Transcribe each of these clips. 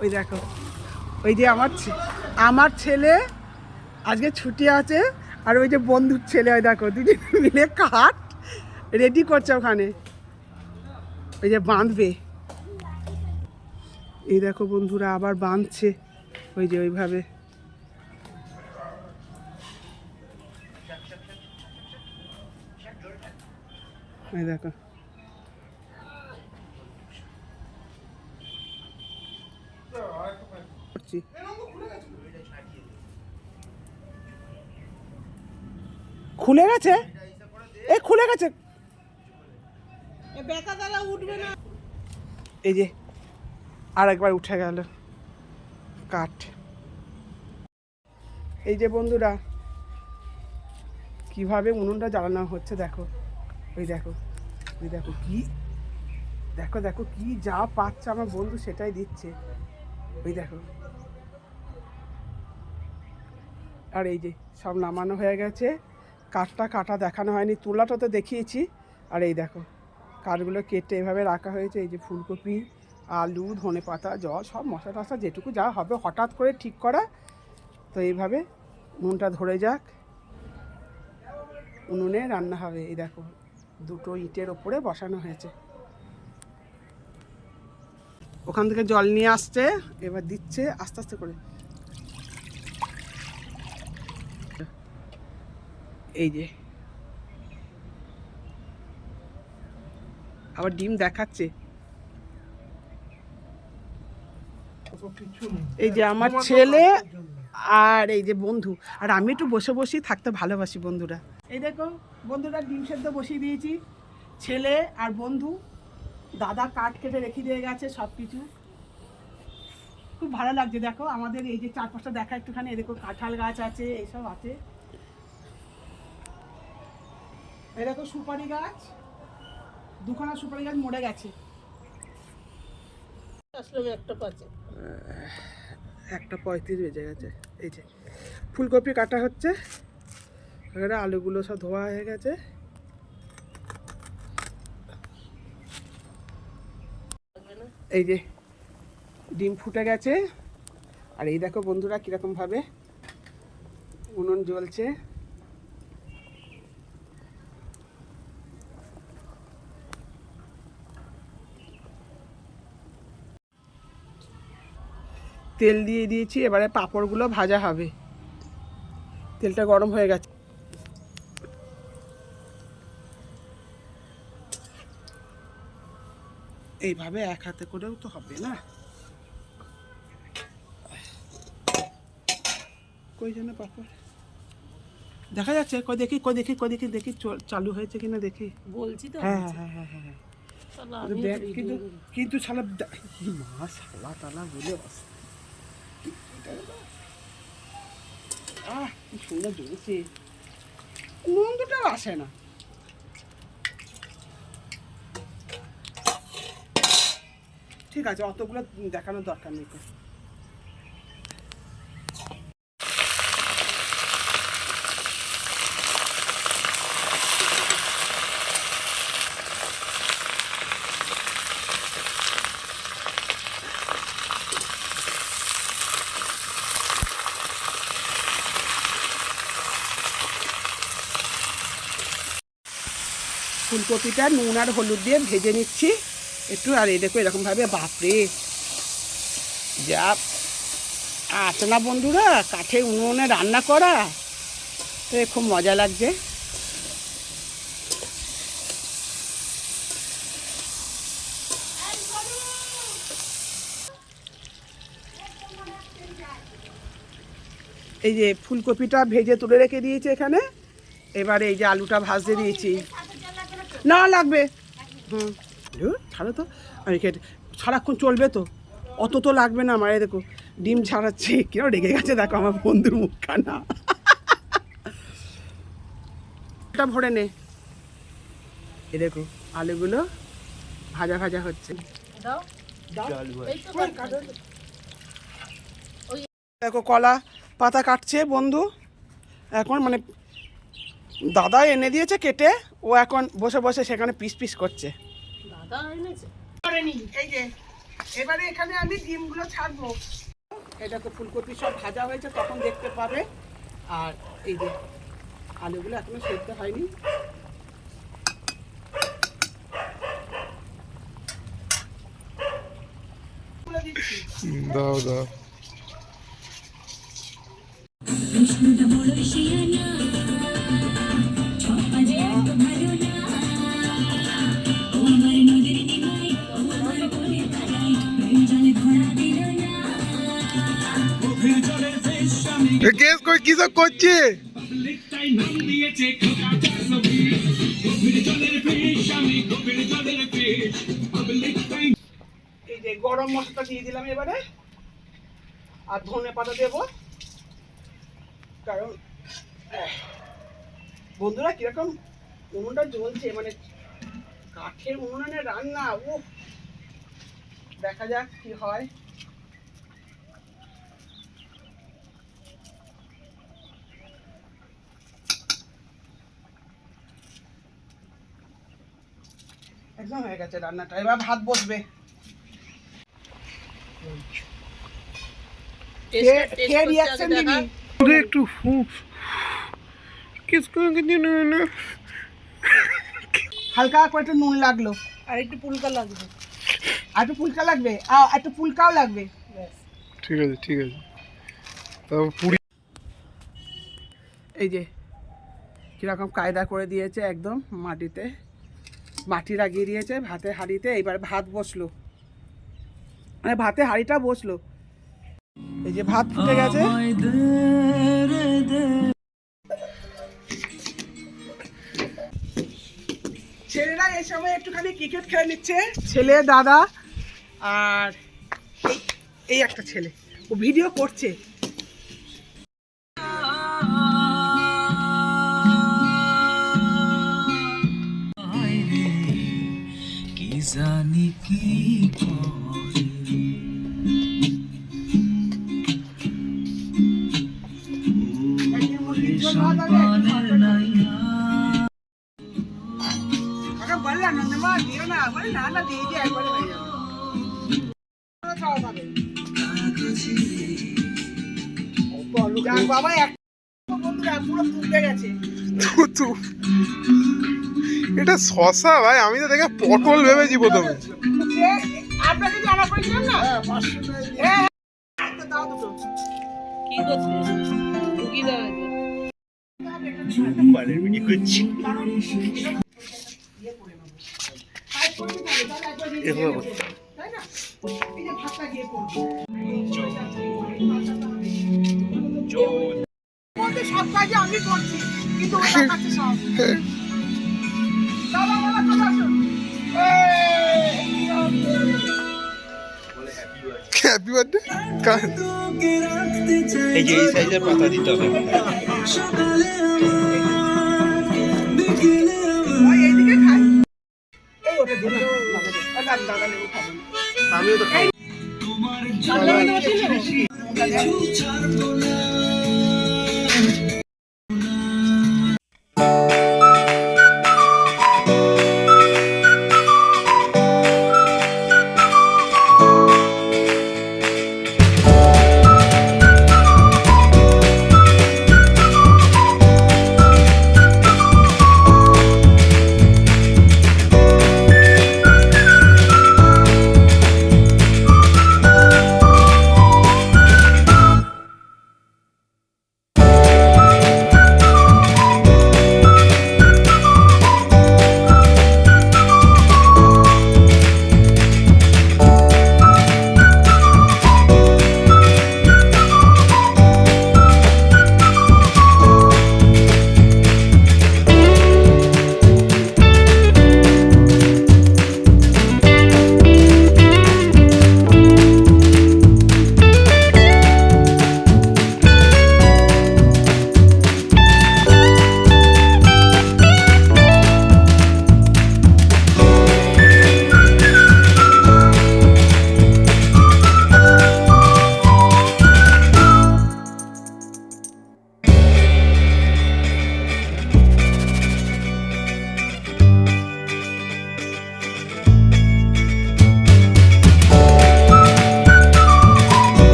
ওই দেখো, ওই যে আমার আমার ছেলে আজকে ছুটি আছে আর ওই যে বন্ধুর ছেলে, ওই দেখো, দুজন মিলে কাঠ রেডি করছে ওখানে। ওই যে বাঁধবে। এই দেখো বন্ধুরা, আবার বাঁধছে। ওই যে ওইভাবে। দেখো। করছি। খুলে গেছে? এই খুলে গেছে। এই যে আর একবার উঠে গেল কাঠ। এই যে বন্ধুরা কীভাবে উনুনটা জ্বালানো হচ্ছে দেখো। ওই দেখো ওই দেখো কি দেখো দেখো কি যা পাচ্ছে আমার বন্ধু সেটাই দিচ্ছে। ওই দেখো। আর এই যে সব নামানো হয়ে গেছে। কাঠটা কাটা দেখানো হয়নি, তুলাটা তো দেখিয়েছি। আর এই দেখো, কাঠগুলো কেটে এভাবে রাখা হয়েছে। এই যে ফুলকপি, আলু, ধনে পাতা, জল, সব মশলা টশলা যেটুকু যা হবে হঠাৎ করে ঠিক করা। তো এইভাবে নুনটা ধরে যাক। উনুনে রান্না হবে। এই দেখো, দুটো ইটের ওপরে বসানো হয়েছে। ওখান থেকে জল নিয়ে আসছে এবার দিচ্ছে আস্তে আস্তে করে। এই যে। আবার ডিম দেখাচ্ছে। এই যে আমার ছেলে আর এই যে বন্ধু। আর আমি একটু বসে বসেই থাকতে ভালোবাসি বন্ধুরা। এই দেখো বন্ধুরা ডিম সেদ্ধ বসিয়ে দিয়েছি। ছেলে আর বন্ধু দাদা কাঠ কেটে রেখে দিয়ে গেছে সব কিছু খুব ভালো লাগছে দেখো আমাদের এই যে চারপাশটা দেখা একটুখানি দেখো কাঁঠাল গাছ আছে এইসব আছে। এই দেখো সুপারি গাছ দুখানা সুপারি গাছ মরে গেছে। আসলাম একটা পাচে। একটা পঁয়ত্রিশ বেজে গেছে এই যে। ফুলকপি কাটা হচ্ছে এখানে আলুগুলো সব ধোয়া হয়ে গেছে। এই যে ডিম ফুটে গেছে। আর এই দেখো বন্ধুরা কীরকম ভাবে উনুন জ্বলছে। তেল দিয়ে দিয়েছি, এবারে পাঁপড়গুলো ভাজা হবে। তেলটা গরম হয়ে গেছে। এইভাবে এক হাতে করেও তো হবে না। কই যেন পাপড় দেখা যাচ্ছে কই দেখি কই দেখি কই দেখি দেখি চালু হয়েছে কিনা দেখি। বলছি তো? হ্যাঁ হ্যাঁ হ্যাঁ হ্যাঁ হ্যাঁ। কিন্তু কিন্তু কিন্তু শালা দা- ই মা শালা তালা বলে অস- আহ কি সুন্দর জ্বলছে। মন্দটাও আসে না। ঠিক আছে অতগুলো দেখানোর দরকার নেই। ফুলকপিটা নুন আর হলুদ দিয়ে ভেজে নিচ্ছি একটু আর এই দেখো এরকমভাবে বাপরে। যা। আছে না বন্ধুরা কাঠে উনুনে রান্না করা তো খুব মজা লাগছে। এই যে ফুলকপিটা ভেজে তুলে রেখে দিয়েছি এখানে। এবারে এই যে আলুটা ভাজতে দিয়েছি। না লাগবে। হুম। ছাড়ো তো? আমি কেটে সারাক্ষণ চলবে তো? অত তো লাগবে না আমার এই দেখো ডিম ছাড়াচ্ছে কেউ রেগে গেছে দেখো আমার বন্ধুর মুখখানা। এটা ভরে নে। এ দেখো আলুগুলো ভাজা ভাজা হচ্ছে। দাও এই তো কাটো। দেখো কলা পাতা কাটছে বন্ধু। এখন মানে দাদা এনে দিয়েছে কেটে ও এখন বসে বসে সেখানে পিস পিস করছে। ডিমগুলো ছাড়বো। এটা তো ফুলকপি সব ভাজা হয়েছে, তখন দেখতে পাবে। আর এই যে, আলুগুলো এখনও সেদ্ধ হয়নি। দাও দাও। কেস কই কি সব করছে? এই যে গরম মশলা দিয়ে দিলাম এবারে। আর ধনে পাতা দেবো। কারণ আহ, বন্ধুরা কীরকম উনুনটা জ্বলছে মানে কাঠের উনুনে রান্না ও দেখা যাক কি হয়। একদম হয়ে গেছে রান্নাটা। এবার ভাত বসবে। কে রিয়াকশন দিবি? একটু না হালকা করে একটু নুন লাগল। আর একটু পুলকা লাগবে। আর একটু পুলকা লাগবে? আর একটু পুলকাও লাগবে। ব্যাস। ঠিক আছে ঠিক আছে। তারপর পুরি এই যে কীরকম কায়দা করে দিয়েছে একদম মাটিতে। মাটি লাগিয়ে দিয়েছে ভাতের হাঁড়িতে, এইবার ভাত বসল। মানে ভাতে হাঁড়িটা বসল। এই যে ভাত ফুটে গেছে। ছেলেরা এই সময় একটুখানি ক্রিকেট খেলে নিচ্ছে। ছেলে, দাদা আর এই একটা ছেলে। ও ভিডিও করছে। খাবে যাক বাবা এক বন্ধুরা পুরো ফুটে গেছে। তু তু। এটা শশা ভাই আমি তো দেখে পটল ভেবেছি প্রথমে। সব কাজে আমি করছি, হ্যাপি বার্থডে রাখতে এই যে এই সাইজের পাতা দিতে হবে। সকালে আমার বিকেলে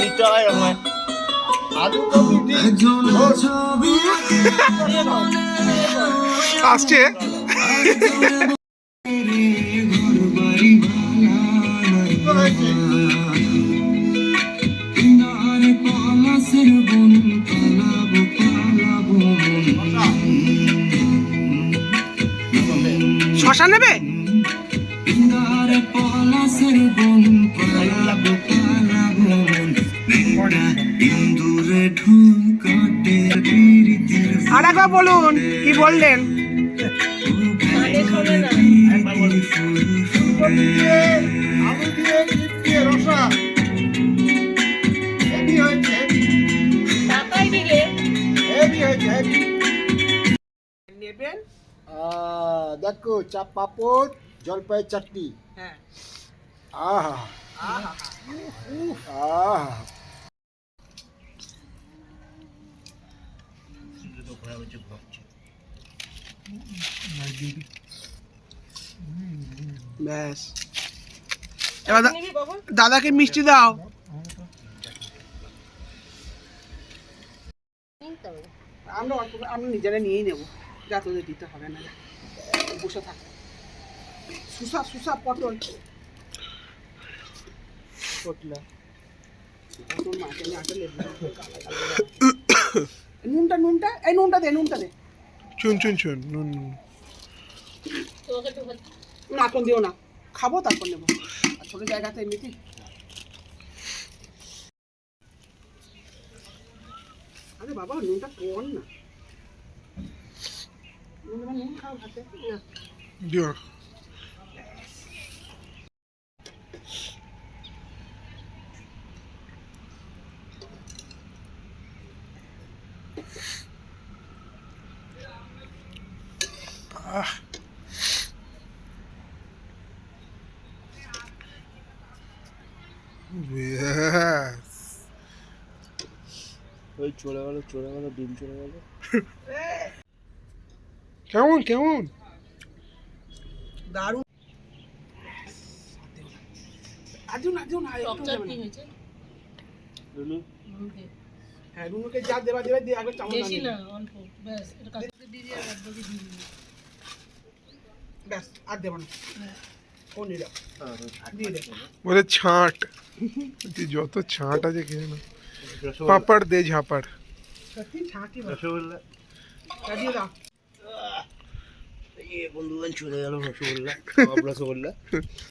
নিতে হয় একজনের আসছে? শশা নেবে? কিনারে পলাশের বন পালাবো পালাবো। আর একবার বলুন কি বললেন? নেবেন দেখো চাপ পাপড় জলপাইয়ের চাটনি। হ্যাঁ। আহা। আহা। ব্যাস। দাদাকে মিষ্টি দাও। আমরা অল্প আমরা নিজেরা নিয়েই নেব। যা তোদের দিতে হবে না। বসে থাক। সুসা সুসা পটল। পটলা। পটল মাছ কালা কালা নুনটা নুনটা? এই নুনটা দে নুনটা দে। চুন চুন চুন নুন নুন। তোকে না এখন দিও না। খাব তারপর নেব। আর ছোটো জায়গাতে এমনিতেই আরে বাবা নুনটা কর না? নুন নুন খাও ভাতে। না দিও। আহ। ওই চলে গেল চলে গেল ডিম চলে গেল। কেমন কেমন? দারুণ। আজও না আজও না টক একটু চাট দেবে কি না। হয়েছে। রুনু? হ্যাঁ রুনুকে যা দেবা দেবে দিয়ে একবার চামচ বেশি না অল্প ব্যাস এটা কাছে দিয়ে দিয়ে দিয়ে ব্যাস আর দেবো না ও নিয়ে যাও দিয়ে দে বলে ছাঁট তুই যত ছাঁট আছে খেয়ে না পাপড় দে ঝাপাড় সত্যি ছাঁকি রসগোল্লা দিয়ে দাও এই বন্ধুগণ চলে গেল রসগোল্লা সব রসগোল্লা